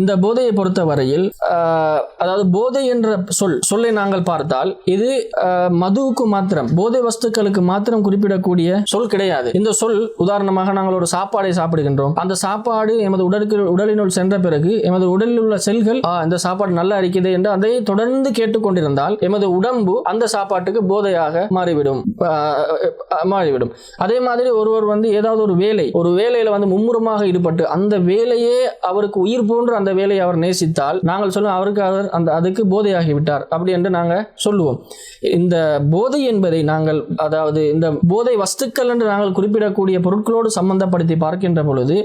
இந்த போதையை பொறுத்த வரையில் அதாவது போதை என்ற சொல் சொல்லை நாங்கள் பார்த்தால் இது மதுவுக்கு மாத்திரம் போதை வஸ்துக்களுக்கு மாத்திரம் குறிப்பிடக்கூடிய சொல் கிடையாது. இந்த சொல் உதாரணமாக நாங்கள் ஒரு சாப்பாடை சாப்பிடுகின்றோம். அந்த சாப்பாடு எமது உடலுக்கு உடலினுள் சென்ற பிறகு எமது உடலில் உள்ள செல்கள் இந்த சாப்பாடு நல்லா இருக்குது என்று அதை தொடர்ந்து கேட்டுக்கொண்டிருந்தால் எமது உடம்பு அந்த சாப்பாட்டுக்கு போதையாக மாறிவிடும் மாறிவிடும். அதே மாதிரி ஒருவர் வந்து ஏதாவது ஒரு வேலை ஒரு வேலையில வந்து மும்முரமாக ஈடுபட்டு அந்த வேலையே அவருக்கு உயிர் போன்ற அந்த வேலையை அவர் நேசித்தால் நாங்கள் சொல்லுவோம் அவருக்கு அவர் அந்த அதுக்கு போதையாகி விட்டார் அப்படி என்று நாங்கள் சொல்லுவோம். இந்த போதை என்பதை நாங்கள் அதாவது இந்த போதை வஸ்துக்கள் என்று நாங்கள் குறிப்பிடக்கூடிய பொருட்களோடு சம்பந்தப்படுத்தி பார்க்கின்ற பொழுது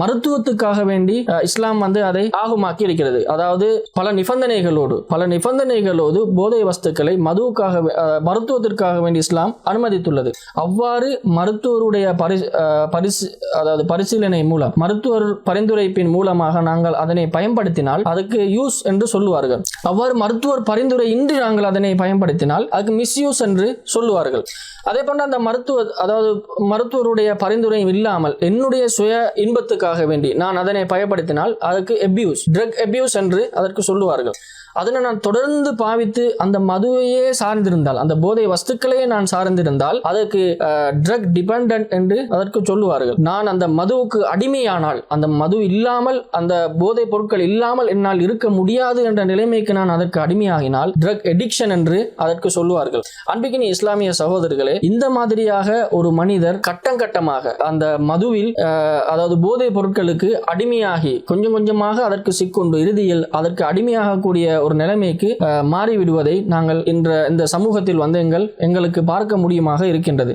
மருத்துவத்துக்காக வேண்டி இஸ்லாம் வந்து அதை ஆகுமாக்கி இருக்கிறது அதாவது பல நிபந்தனைகளோடு பல நிபந்தனைகளோடு போதை வஸ்துக்களை மதுவுக்காக மருத்துவத்திற்காக வேண்டி இஸ்லாம் அனுமதித்துள்ளது. அவ்வாறு மருத்துவருடைய பரிசு பரிசு அதாவது பரிசீலனை மூலம் மருத்துவர் பரிந்துரைப்பின் மூலமாக நாங்கள் அதனை பயன்படுத்தினால் அதுக்கு யூஸ் என்று சொல்லுவார்கள். அவ்வாறு மருத்துவர் பரிந்துரை இன்றி நாங்கள் அதனை பயன்படுத்தினால் அதுக்கு மிஸ்யூஸ் என்று சொல்லுவார்கள். அதே போன்ற அந்த மருத்துவ அதாவது மருத்துவருடைய பரிந்துரையும் இல்லாமல் என்னுடைய சுய இன்பத்துக்காக வேண்டி. நான் அதனை பயப்படுத்தினால் அதற்கு எபியூஸ் ட்ரக் எபியூஸ் என்று அதற்கு சொல்லுவார்கள். அதனை நான் தொடர்ந்து பாவித்து அந்த மதுவையே சார்ந்திருந்தால் அந்த போதை வஸ்துக்களையே நான் சார்ந்திருந்தால் அதற்கு ட்ரக் டிபெண்ட் என்று அதற்கு சொல்லுவார்கள். நான் அந்த மதுவுக்கு அடிமையானால் அந்த மது இல்லாமல் அந்த போதை பொருட்கள் இல்லாமல் என்னால் இருக்க முடியாது என்ற நிலைமைக்கு நான் அதற்கு அடிமையாகினால் ட்ரக் எடிக்ஷன் என்று அதற்கு சொல்லுவார்கள். அன்பிக்கினி இஸ்லாமிய சகோதரர்களே இந்த மாதிரியாக ஒரு மனிதர் கட்டம் கட்டமாக அந்த மதுவில் அதாவது போதை பொருட்களுக்கு அடிமையாகி கொஞ்சம் கொஞ்சமாக அதற்கு சிக்கொண்டு இறுதியில் அதற்கு அடிமையாகக்கூடிய ஒரு நிலைமைக்கு மாறிவிடுவதை நாங்கள் இன்ற இந்த சமூகத்தில் வந்து எங்கள் எங்களுக்கு பார்க்க முடியுமாக இருக்கின்றது.